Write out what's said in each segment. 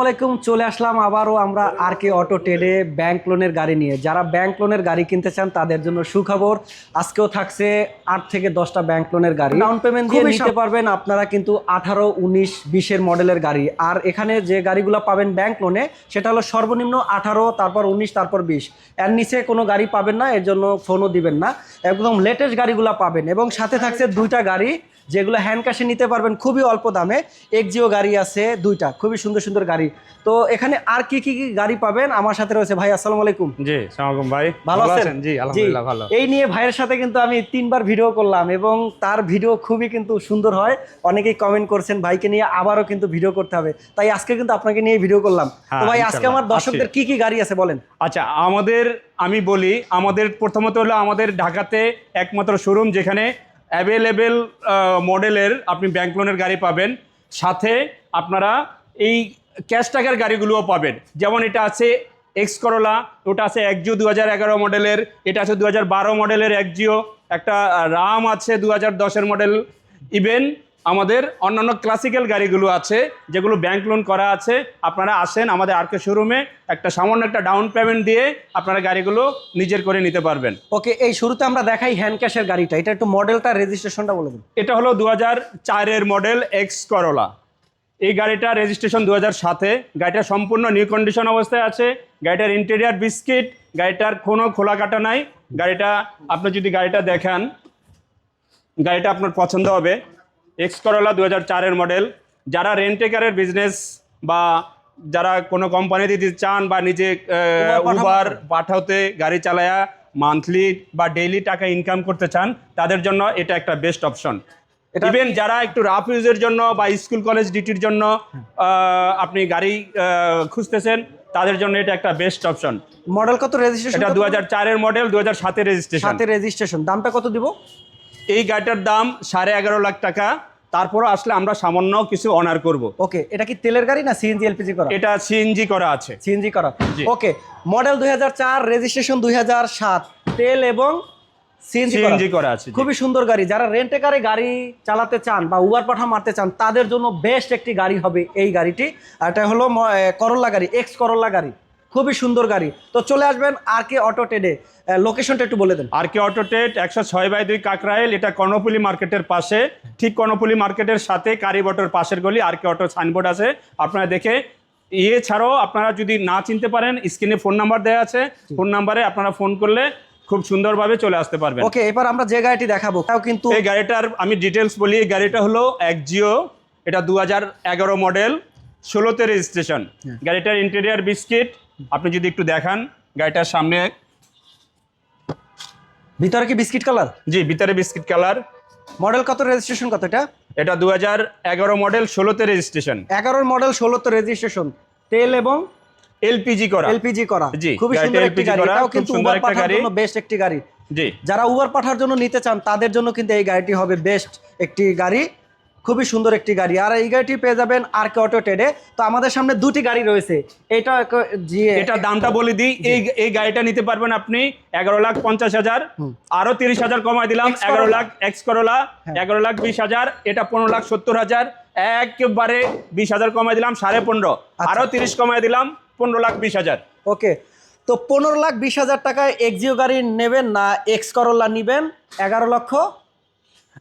আসসালামু আলাইকুম চলে আসলাম আবারও আমরা আর কে অটো ট্রেডে ব্যাংক লোনের গাড়ি নিয়ে। যারা ব্যাংক লোনের গাড়ি কিনতে চান তাদের জন্য সুখবর আজকেও থাকছে আট থেকে দশটা ব্যাংক লোনের গাড়ি। ডাউন পেমেন্ট দিয়ে নিতে পারবেন আপনারা কিন্তু আঠারো উনিশ বিশের মডেলের গাড়ি। আর এখানে যে গাড়িগুলো পাবেন ব্যাংক লোনে সেটা হলো সর্বনিম্ন আঠারো তারপর উনিশ তারপর বিশ। এর নিচে কোনো গাড়ি পাবেন না এর জন্য ফোনও দিবেন না। একদম লেটেস্ট গাড়িগুলো পাবেন। এবং সাথে থাকছে দুইটা গাড়ি যেগুলো হ্যান্ড ক্যাশে নিতে পারবেন খুবই অল্প দামে। এক্সিও গাড়ি আছে দুইটা। খুবই সুন্দর সুন্দর গাড়ি। তো এখানে আর কি কি গাড়ি পাবেন? আমার সাথে রয়েছে ভাই আসসালামু আলাইকুম। জি সালামালাইকুম ভাই। ভালো আছেন? জি আলহামদুলিল্লাহ ভালো। এই নিয়ে ভাইয়ের সাথে কিন্তু আমি তিনবার ভিডিও করলাম এবং তার ভিডিও খুবই কিন্তু সুন্দর হয়। অনেকেই কমেন্ট করছেন ভাইকে নিয়ে আবারও কিন্তু ভিডিও করতে হবে। তাই আজকে কিন্তু আপনাকে নিয়ে ভিডিও করলাম। তো হ্যাঁ, ভাই আজকে আমার দর্শকদের কি কি গাড়ি আছে বলেন? আচ্ছা আমাদের আমি বলি আমাদের প্রথমত হলো আমাদের ঢাকাতে একমাত্র শোরুম যেখানে অ্যাভেলেবেল মডেলের আপনি ব্যাংক লোনের গাড়ি পাবেন। সাথে আপনারা এই ক্যাশ টাকার গাড়িগুলোও পাবেন। যেমন এটা আছে এক্স করোলা ওটা আছে একজিও দু হাজার এগারো মডেলের এটা আছে দু হাজার বারো মডেলের একজিও একটা রাম আছে দু হাজার দশের মডেল ইভেন আমাদের অন্যান্য ক্লাসিক্যাল গাড়িগুলো আছে যেগুলো ব্যাংক লোন করা আছে। আপনারা আসেন আমাদের আরকে শোরুমে একটা সামান্য একটা ডাউন পেমেন্ট দিয়ে আপনারা গাড়িগুলো নিজের করে নিতে পারবেন। ওকে এই শুরুতে আমরা দেখাই হ্যান্ড ক্যাশের গাড়িটা। এটা একটু মডেলটা রেজিস্ট্রেশনটা বলে দিন। এটা হলো দু হাজার চারের মডেল এক্স করোলা এই গাড়িটা রেজিস্ট্রেশন দু হাজার সাতে। গাড়িটা সম্পূর্ণ নিউ কন্ডিশন অবস্থায় আছে। গাড়িটার ইন্টেরিয়ার বিস্কিট গাড়িটার কোনো খোলা কাটা নাই। গাড়িটা আপনি যদি গাড়িটা দেখান গাড়িটা আপনার পছন্দ হবে। এক্স করোলা দু হাজার চারের মডেল যারা রেন্টেকারের বিজনেস বা যারা কোনো কোম্পানি দিতে চান বা নিজে উবার পাঠাতে গাড়ি চালায়া মান্থলি বা ডেইলি টাকা ইনকাম করতে চান তাদের জন্য এটা একটা বেস্ট অপশন ইভেন যারা একটু রাফ ইউজের জন্য বা স্কুল কলেজ ডিউটির জন্য আপনি গাড়ি খুঁজতেছেন তাদের জন্য এটা একটা বেস্ট অপশন মডেল কত রেজিস্ট্রেশন এটা দু হাজার চারের মডেল দু হাজার সাতের রেজিস্ট্রেশন সাথে রেজিস্ট্রেশন দামটা কত দিব? এই গাড়িটার দাম সাড়ে এগারো লাখ টাকা। তারপরও আসলে আমরা সামান্য কিছু অনার করব। ওকে এটা কি তেলের গাড়ি না সিএনজি এলপিজি করা? এটা সিএনজি করা আছে। সিএনজি করা। ওকে মডেল দুই হাজার চার রেজিস্ট্রেশন দুই হাজার সাত তেল এবং সিএনজি সিএনজি করা। আছে। খুবই সুন্দর গাড়ি। যারা রেন্টে কারে গাড়ি চালাতে চান বা উবার পাঠা মারতে চান তাদের জন্য বেস্ট একটি গাড়ি হবে এই গাড়িটি। এটা হলো করল্লা গাড়ি এক্স করল্লা গাড়ি। খুবই সুন্দর গাড়ি। তো চলে আসবেন আর কে অটো টেডে লোকেশনটা একটু বলে দেন। আর কে অটো টেড একশো ছয় বাই দুই কাকরাইল এটা কর্ণপুলি মার্কেটের পাশে। ঠিক কর্ণপুলি মার্কেটের সাথে কারিবটর পাশের গলি আর কে অটো সাইনবোর্ড আছে। আপনারা দেখে ইয়ে ছাড়াও আপনারা যদি না চিনতে পারেন স্ক্রিনে ফোন নাম্বার দেওয়া আছে। ফোন নাম্বারে আপনারা ফোন করলে খুব সুন্দরভাবে চলে আসতে পারবেন। ওকে এবার আমরা যে গাড়িটি দেখাবো তাও কিন্তু এই গাড়িটার আমি ডিটেলস বলি এই গাড়িটা হলো একজিও এটা দু হাজার এগারো মডেল ষোলোতে রেজিস্ট্রেশন গাড়িটার ইন্টেরিয়ার বিস্কিট আপনি যদি একটু দেখান গাড়িটার সামনে। ভিতরে কি বিস্কিট কালার? জি ভিতরে বিস্কিট কালার। মডেল কত? রেজিস্ট্রেশন কত এটা? এটা দু হাজার এগারো মডেল ষোলোতে রেজিস্ট্রেশন। এগারোর মডেল ষোলোতে রেজিস্ট্রেশন। তেল এবং এলপিজি করা। এলপিজি করা। জি, খুবই সুন্দর একটি গাড়ি। এটাও কিন্তু উবার পাঠার জন্য বেস্ট একটি গাড়ি। জি। যারা উবার পাঠার জন্য নিতে চান তাদের জন্য কিন্তু এই গাড়িটি হবে বেস্ট একটি গাড়ি। খুবই সুন্দর একটি গাড়ি। আর এই গাড়িটি পেয়ে যাবেন আর কে অটো ট্রেডে তো আমাদের সামনে দুটি গাড়ি রয়েছে। এটা এটা দামটা বলে দিই। এই এই গাড়িটা নিতে পারবেন আপনি এগারো লাখ পঞ্চাশ হাজার। আরও তিরিশ হাজার কমাই দিলাম। এগারো লাখ এক্স করোলা হ্যাঁ। এগারো লাখ বিশ হাজার। এটা পনেরো লাখ সত্তর হাজার। একবারে বিশ হাজার কমাই দিলাম সাড়ে পনেরো। আচ্ছা। আরও তিরিশ কমায় দিলাম পনেরো লাখ বিশ হাজার। ওকে। তো পনেরো লাখ বিশ হাজার টাকায় এক্সিও গাড়ি নেবেন না এক্স করোলা নেবেন? এগারো লক্ষ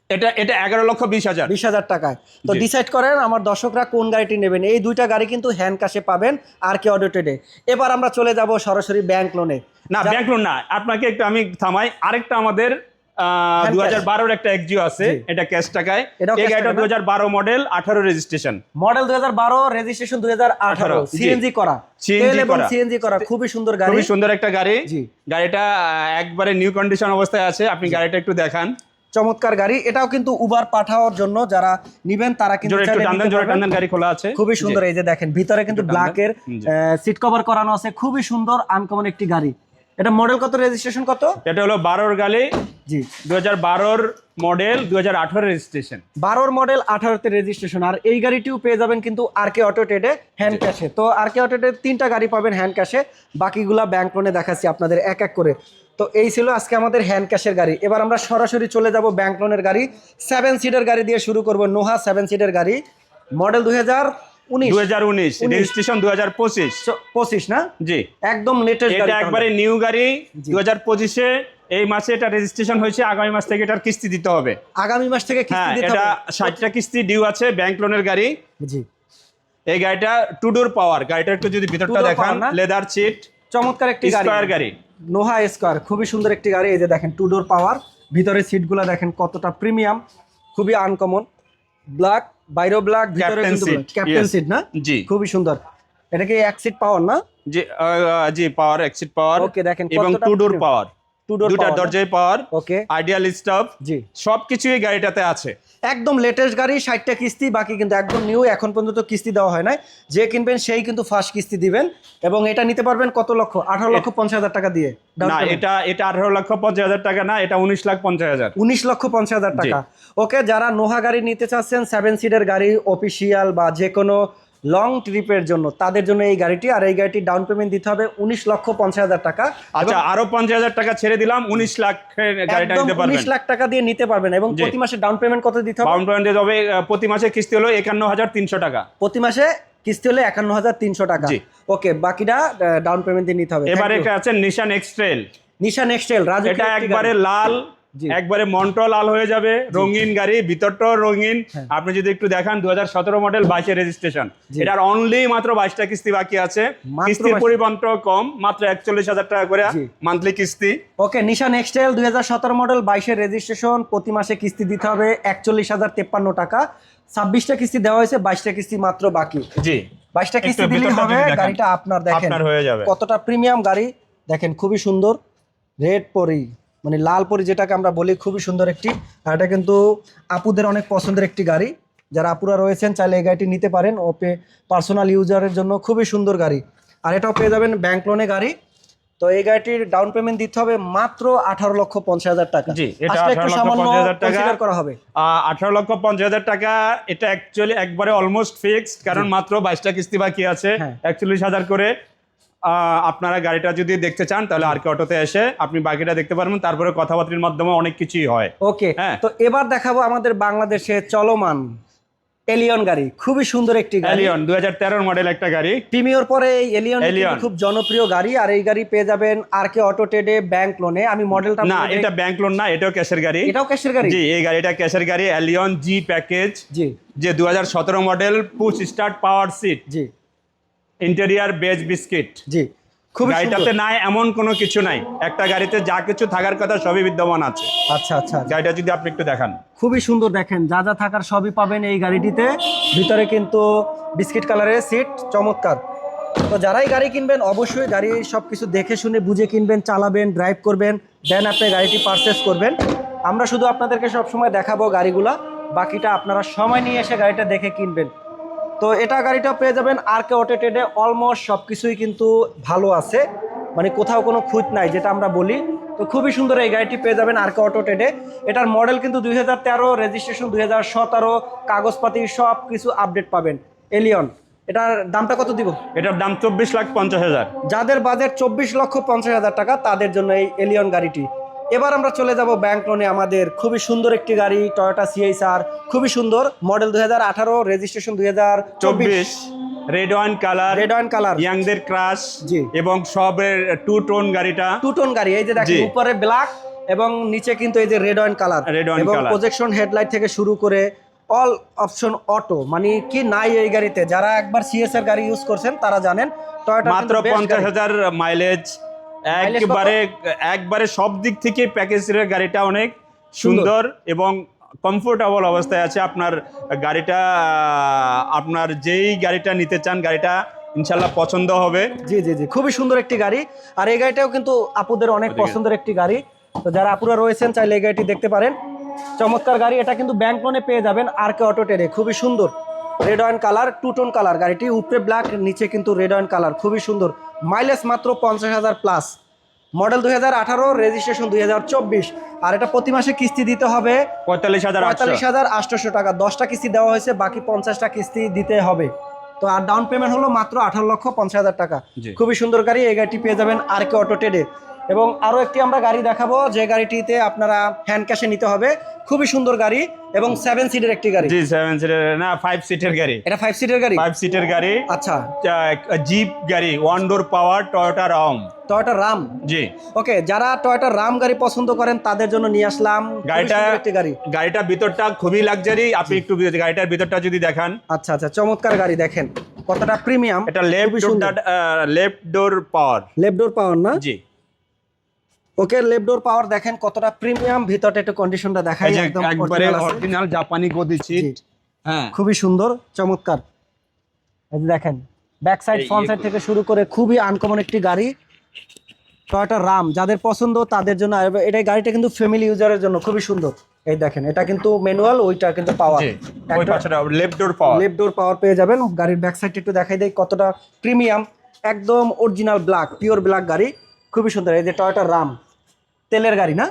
এটা এটা এগারো লক্ষ বিশ হাজার। বিশ হাজার টাকায়। তো ডিসাইড করেন আমার দর্শকরা কোন গাড়িটি নেবেন। এই দুইটা গাড়ি কিন্তু হ্যান্ড ক্যাশে পাবেন আর কে অটো ট্রেডে এবার আমরা চলে যাব সরাসরি ব্যাংক লোনে না ব্যাংক লোন না আপনাকে একটু আমি থামাই। আরেকটা আমাদের দু হাজার বারোর একটা এক্সিও আছে এটা ক্যাশ টাকায়। এটাও এই cash গাড়িটা দু হাজার বারো মডেল আঠারো রেজিস্ট্রেশন মডেল দুই হাজার বারো রেজিস্ট্রেশন হাজার আঠারো। সিএনজি করা। সিএনজি করা। খুবই সুন্দর গাড়ি। খুবই সুন্দর একটা গাড়ি। গাড়িটা একবারে নিউ কন্ডিশন অবস্থায় আছে। আপনি গাড়িটা একটু দেখান। চমৎকার গাড়ি। এটাও কিন্তু উবার পাঠাওয়ার জন্য যারা নিবেন তারা কিন্তু গাড়ি খোলা আছে। খুবই সুন্দর এই যে দেখেন ভিতরে কিন্তু। ব্ল্যাকের সিট কভার করানো আছে। খুবই সুন্দর আনকমন একটি গাড়ি। এটা মডেল কত রেজিস্ট্রেশন কত? এটা হলো বারোর গাড়ি। জি। দু হাজার বারোর মডেল দু হাজার আঠারো রেজিস্ট্রেশন বারোর মডেল আঠারোতে রেজিস্ট্রেশন আর এই গাড়িটিও পেয়ে যাবেন কিন্তু আর কে অটো ট্রেডে হ্যান্ড ক্যাশে তো আর কে অটো ট্রেডে তিনটা গাড়ি পাবেন হ্যান্ড ক্যাশে বাকিগুলা ব্যাংক লোনে দেখাচ্ছি আপনাদের এক এক করে। তো এই ছিল আজকে আমাদের হ্যান্ড ক্যাশের গাড়ি। এবার আমরা সরাসরি চলে যাব ব্যাংক লোনের গাড়ি। সেভেন সিটের গাড়ি দিয়ে শুরু করব নোহা সেভেন সিটের গাড়ি। মডেল দুই হাজার। রেজিস্ট্রেশন দুই হাজার পঁচিশ। পঁচিশ না? জি। একদম লেটেস্ট এটা একবারে নিউ গাড়ি। দু হাজার পঁচিশে এই মাসে এটা রেজিস্ট্রেশন হয়েছে। আগামী মাস থেকে এটার কিস্তি দিতে হবে। আগামী মাস থেকে কিস্তি হ্যাঁ দিতে এটা হবে। ষাটটা কিস্তি ডিউ আছে ব্যাংক লোনের গাড়ি। জি। এই গাড়িটা টুডোর পাওয়ার গাড়িটা একটু যদি ভিতরটা দেখান লেদার সিট চমৎকার একটি গাড়ি। স্কোয়ার গাড়ি। নোহা স্কোয়ার খুবই সুন্দর একটি গাড়ি। এই যে দেখেন টু ডোর পাওয়ার ভিতরে সিটগুলো দেখেন কতটা প্রিমিয়াম খুবই আনকমন ব্ল্যাক বাইরো ব্ল্যাক ভিতরে ক্যাপ্টেন সিট না? জি। খুবই সুন্দর। এটা কি এক সিট পাওয়ার না? জি জি পাওয়ার এক সিট পাওয়ার ওকে দেখেন এবং টু ডোর পাওয়ার দুটা দরজায় পাওয়ার ওকে আইডিয়াল স্টপ জি। সবকিছুই গাড়িটাতে আছে। একদম লেটেস্ট গাড়ি ষাটটা কিস্তি বাকি কিন্তু একদম নিউ এখন পর্যন্ত কিস্তি দেওয়া হয় নাই। যে কিনবেন সেই কিন্তু ফার্স্ট কিস্তি দিবেন এবং এটা নিতে পারবেন কত লক্ষ? আঠারো লক্ষ পঞ্চাশ হাজার টাকা দিয়ে। না এটা এটা আঠারো লক্ষ পঞ্চাশ হাজার টাকা না এটা উনিশ লাখ পঞ্চাশ হাজার। উনিশ লক্ষ পঞ্চাশ হাজার টাকা। ওকে যারা নোহা গাড়ি নিতে চাচ্ছেন সেভেন সিটের গাড়ি অফিসিয়াল বা যে কোনো লং ট্রিপের জন্য। তাদের জন্য এই গাড়িটি আর এই গাড়িটি ডাউন পেমেন্ট দিতে হবে উনিশ লক্ষ পঞ্চাশ হাজার টাকা। আচ্ছা আরও পঞ্চাশ হাজার টাকা ছেড়ে দিলাম উনিশ লাখ গাড়িটা নিতে পারবেন। উনিশ লাখ টাকা দিয়ে নিতে পারবেন এবং প্রতি মাসে ডাউন পেমেন্ট কত দিতে হবে? ডাউন পয়েন্টে যাবে আহ, প্রতি মাসে কিস্তি হলো একান্ন হাজার তিনশো টাকা। প্রতি মাসে কিস্তি হলে একান্ন হাজার তিনশো টাকা। ওকে বাকিটা ডাউন পেমেন্ট দিয়ে নিতে হবে। এবারে এটা আছে নিশান এক্সট্রেল নিশান নেক্সটেল রাজু এটা একবারে লাল। একবারে মন্ট্র লাল হয়ে যাবে রঙিন গাড়ি ভিতরটাও রঙিন। হ্যাঁ। আপনি যদি একটু দেখান দু হাজার সতেরো মডেল বাইশে রেজিস্ট্রেশন। এটার অনলি মাত্র বাইশটা কিস্তি বাকি আছে। কিস্তির 22 পরিমাণটাও কম মাত্র একচল্লিশ হাজার টাকা করে মান্থলি কিস্তি। ওকে নিশা নেক্সটেল দুই হাজার সতেরো মডেল বাইশের রেজিস্ট্রেশন প্রতি মাসে কিস্তি দিতে হবে একচল্লিশ হাজার তেপ্পান্ন টাকা। ছাব্বিশটা কিস্তি দেওয়া হয়েছে বাইশটা কিস্তি মাত্র বাকি। জি। বাইশটা কিস্তি দিলেই ভিতরটা হবে গাড়িটা আপনার দেখেন। হয়ে কতটা প্রিমিয়াম গাড়ি দেখেন খুবই সুন্দর। রেড পরি। মানে লাল পরি যেটাকে আমরা বলি খুবই সুন্দর একটি। আর এটা কিন্তু আপুদের অনেক পছন্দের একটি গাড়ি। যারা আপুরা রয়েছেন চাইলে এই গাড়িটি নিতে পারেন। ওপে পার্সোনাল ইউজারের জন্য খুবই সুন্দর গাড়ি। আর এটাও পেয়ে যাবেন ব্যাংক লোনে গাড়ি। তো এই গাড়িটির ডাউন পেমেন্ট দিতে হবে মাত্র আঠারো লক্ষ পঞ্চাশ হাজার টাকা। জি, এটা 18 লক্ষ সামান্য 50,000 টাকা। করা হবে। আঠারো লক্ষ পঞ্চাশ হাজার টাকা এটা অ্যাকচুয়ালি একবারে অলমোস্ট ফিক্সড কারণ মাত্র বাইশটা কিস্তি বাকি আছে হ্যাঁ। একচল্লিশ হাজার করে। আপনারা গাড়িটা যদি দেখতে চান তাহলে আর কে অটোতে এসে আপনি বাকিটা দেখতে পারবেন। তারপরে কথাবার্তার মাধ্যমে অনেক কিছুই হয়। ওকে হ্যাঁ। তো এবার দেখাবো আমাদের বাংলাদেশে চলমান এলিয়ন গাড়ি। খুবই সুন্দর একটি গাড়ি। এলিয়ন দুই হাজার তেরোর মডেল একটা গাড়ি। প্রিমিয়র পরে এই এলিয়ন। খুব জনপ্রিয় গাড়ি আর এই গাড়ি পেয়ে যাবেন আর কে অটো ট্রেডে ব্যাংক লোনে। আমি মডেলটা না এটা ব্যাংক লোন না এটাও ক্যাশের গাড়ি। এটাও ক্যাশের গাড়ি? জি এই গাড়িটা ক্যাশের গাড়ি এলিয়ন জি প্যাকেজ জি। যে দু হাজার সতেরো model push start power seat জি। ইন্টেরিয়ার বেজ বিস্কিট জি খুব গাড়িটাতে নাই এমন কোনো কিছু নাই। একটা গাড়িতে যা কিছু থাকার কথা সবই বিদ্যমান আছে। আচ্ছা আচ্ছা। গাড়িটা যদি আপনি একটু দেখান। খুবই সুন্দর দেখেন যা যা থাকার সবই পাবেন এই গাড়িটিতে। ভিতরে কিন্তু বিস্কিট কালারের সিট চমৎকার। তো যারাই গাড়ি কিনবেন অবশ্যই গাড়ি সব কিছু দেখে শুনে বুঝে কিনবেন চালাবেন ড্রাইভ করবেন দেন আপনি গাড়িটি পারচেস করবেন। আমরা শুধু আপনাদেরকে সবসময় দেখাবো গাড়িগুলা বাকিটা আপনারা সময় নিয়ে এসে গাড়িটা দেখে কিনবেন। তো এটা গাড়িটা পেয়ে যাবেন আর কে অটো ট্রেডে অলমোস্ট সব কিছুই কিন্তু ভালো আছে। মানে কোথাও কোনো খুঁত নাই যেটা আমরা বলি। তো খুবই সুন্দর এই গাড়িটি পেয়ে যাবেন আর কে অটো ট্রেডে এটার মডেল কিন্তু দুই হাজার তেরো রেজিস্ট্রেশন দুই হাজার সতেরো কাগজপাতি সব কিছু আপডেট পাবেন। এলিয়ন এটার দামটা কত দিব? এটার দাম চব্বিশ লাখ পঞ্চাশ হাজার। যাদের বাজেট চব্বিশ লক্ষ পঞ্চাশ হাজার টাকা তাদের জন্য এই এলিয়ন গাড়িটি। এবার আমরা চলে যাব ব্যাংক লোনে আমাদের খুবই সুন্দর একটি গাড়ি টয়োটা সিএইচআর খুবই সুন্দর মডেল দুই হাজার আঠারো রেজিস্ট্রেশন দুই হাজার চব্বিশ। Red wine colour red wine colour ইয়াংদের crush জি। এবং সবের টু টোন গাড়িটা। টু টোন গাড়ি এই যে দেখেন উপরে ব্ল্যাক এবং নিচে কিন্তু এই যে রেড ওয়াইন কালার রেড এবং colour। প্রজেকশন হেডলাইট থেকে শুরু করে অল অপশন অটো মানে কি নাই এই গাড়িতে? যারা একবার সিএসআর গাড়ি ইউজ করছেন তারা জানেন টয়োটা মাত্র পঞ্চাশ হাজার মাইলেজ? একবারে একবারে সব দিক থেকে প্যাকেজের গাড়িটা অনেক সুন্দর। এবং কমফোর্টেবল অবস্থায় আছে আপনার গাড়িটা আপনার যেই গাড়িটা নিতে চান গাড়িটা ইনশাল্লাহ পছন্দ হবে। জি জি জি খুবই সুন্দর একটি গাড়ি। আর এই গাড়িটাও কিন্তু আপুদের অনেক পছন্দের একটি গাড়ি। তো যারা আপুরা রয়েছেন চাইলে এই গাড়িটি দেখতে পারেন। চমৎকার গাড়ি এটা কিন্তু ব্যাংক লোনে পেয়ে যাবেন আর কে অটো টেরে খুবই সুন্দর। Red wine colour two tone colour গাড়িটি উপরে ব্ল্যাক নিচে কিন্তু রেড ওয়াইন কালার খুবই সুন্দর। মাইলেজ মাত্র পঞ্চাশ হাজার প্লাস মডেল দুই হাজার আঠারো রেজিস্ট্রেশন দুই হাজার চব্বিশ। আর এটা প্রতি মাসে কিস্তি দিতে হবে পঁয়তাল্লিশ হাজার পঁয়তাল্লিশ হাজার আটশোশো টাকা। দশটা কিস্তি দেওয়া হয়েছে বাকি পঞ্চাশটা কিস্তি দিতে হবে। তো আর ডাউন পেমেন্ট হলো মাত্র আঠারো লক্ষ পঞ্চাশ হাজার টাকা। খুবই সুন্দর গাড়ি এই গাড়িটি পেয়ে যাবেন আর কে অটো ট্রেডে। এবং আরও একটি আমরা গাড়ি দেখাবো যে গাড়িটিতে আপনারা হ্যান্ড ক্যাশে নিতে হবে। খুবই সুন্দর গাড়ি এবং সেভেন সিটের একটি গাড়ি। জি সেভেন সিটের না ফাইভ সিটের গাড়ি। এটা ফাইভ সিটের গাড়ি? ফাইভ সিটের গাড়ি। আচ্ছা। জিপ গাড়ি one door power Toyota Raum Toyota Raum জি। ওকে যারা টয়োটা রাম গাড়ি পছন্দ করেন তাদের জন্য নিয়ে আসলাম। গাড়িটা একটি গাড়ি। গাড়িটার ভিতরটা খুবই লাক্সারি আপনি একটু গাড়িটার ভিতরটা যদি দেখান। আচ্ছা আচ্ছা চমৎকার গাড়ি দেখেন। কতটা প্রিমিয়াম এটা লেফট সুন্দর। Left door power left door power না? জি। ওকে লেফট ডোর পাওয়ার দেখেন কতটা প্রিমিয়াম ভিতরটা একটু কন্ডিশনটা দেখাই একদম একবারে অরিজিনাল জাপানি গদি সিট হ্যাঁ। খুবই সুন্দর চমৎকার। এই দেখেন ব্যাক সাইড ফ্রন্ট সাইড থেকে শুরু করে খুবই আনকমন একটি গাড়ি। টয়োটা রাম যাদের পছন্দ তাদের জন্য এটা গাড়িটা কিন্তু ফ্যামিলি ইউজারের জন্য খুবই সুন্দর। এই দেখেন এটা কিন্তু ম্যানুয়াল ওইটা কিন্তু পাওয়ার জি ওই পাশটা left door power left door power পেয়ে যাবেন। গাড়ির ব্যাক সাইড একটু দেখাই দেয় কতটা প্রিমিয়াম একদম অরিজিনাল ব্ল্যাক পিওর ব্ল্যাক গাড়ি। খুবই সুন্দর এই যে টয়োটা রাম তেলের গাড়ি না?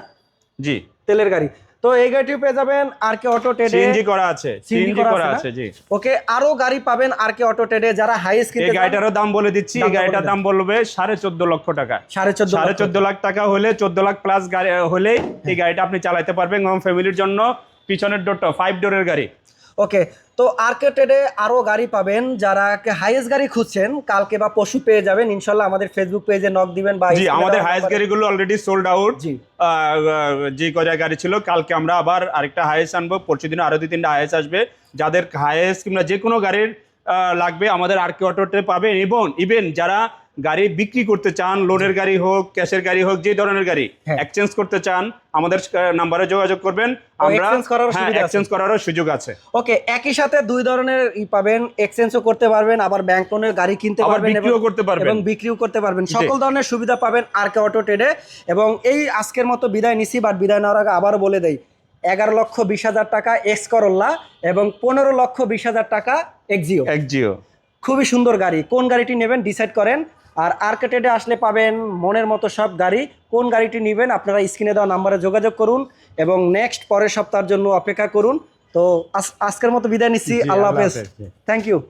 জি। তেলের গাড়ি। তো এই গাড়িটিও পেয়ে যাবেন আর কে অটো টেডে সিএনজি করা আছে সিএনজি করা আছে জি। ওকে আরও গাড়ি পাবেন আর কে অটো টেডে যারা হাই এই কিনতে চান, গাড়িটারও দাম বলে দিচ্ছি এই গাড়িটার দাম বলবে সাড়ে চোদ্দ লক্ষ টাকা। সাড়ে চোদ্দ সাড়ে লক্ষ। চোদ্দ লাখ টাকা হলে চোদ্দ লাখ প্লাস গাড়ি হলে এই গাড়িটা আপনি চালাতে পারবেন এবং ফ্যামিলির জন্য। পিছনের ডোরটা ফাইভ ডোরের গাড়ি। ওকে তো আর্কেটেডে আরও গাড়ি পাবেন যারা হাইয়েস্ট গাড়ি খুঁজছেন কালকে বা পশু পেয়ে যাবেন। ইনশাল্লাহ আমাদের ফেসবুক পেজে নক দিবেন বা জি আমাদের নাম্বারে- গাড়িগুলো অলরেডি সোল্ড আউট জি। যে কয়টা গাড়ি ছিল কালকে আমরা আবার আরেকটা হাইয়েস্ট আনব। পরশু দিন আরও দুই তিনটা হাইয়েস্ট আসবে। যাদের হাইয়েস্ট কিংবা যে কোনো গাড়ির লাগবে আমাদের আর কে অটোতে পাবেন। এবং ইভেন যারা গাড়ি বিক্রি করতে চান লোনের গাড়ি হোক ক্যাশের গাড়ি হোক যে ধরনের গাড়ি হ্যাঁ। এক্সচেঞ্জ করতে চান আমাদের নাম্বারে যোগাযোগ করবেন। আমরা করারও হ্যাঁ সুবিধা আছে। এক্সচেঞ্জ করারও সুযোগ আছে। ওকে একই সাথে দুই ধরনের ই পাবেন এক্সচেঞ্জও করতে পারবেন আবার ব্যাংক লোনের গাড়ি কিনতে আবার পারবেন বিক্রিও করতে পারবেন। এবং বিক্রিও করতে পারবেন। সকল ধরনের সুবিধা পাবেন আর কে অটো ট্রেডে এবং এই আজকের মতো বিদায় নিছি বাট বিদায় নেওয়ার আগে আবারও বলে দেই এগারো লক্ষ বিশ হাজার টাকা এক্স করল্লা এবং পনেরো লক্ষ বিশ হাজার টাকা এক্সিও একজিও খুবই সুন্দর গাড়ি। কোন গাড়িটি নেবেন ডিসাইড করেন। আর আর্কেটেডে আসলে পাবেন মনের মতো সব গাড়ি। কোন গাড়িটি নেবেন আপনারা স্ক্রিনে দেওয়া নাম্বারে যোগাযোগ করুন এবং নেক্সট পরের সপ্তাহের জন্য অপেক্ষা করুন। তো আজ- আজকের মতো বিদায় নিচ্ছি। আল্লাহ হাফেজ। Thank you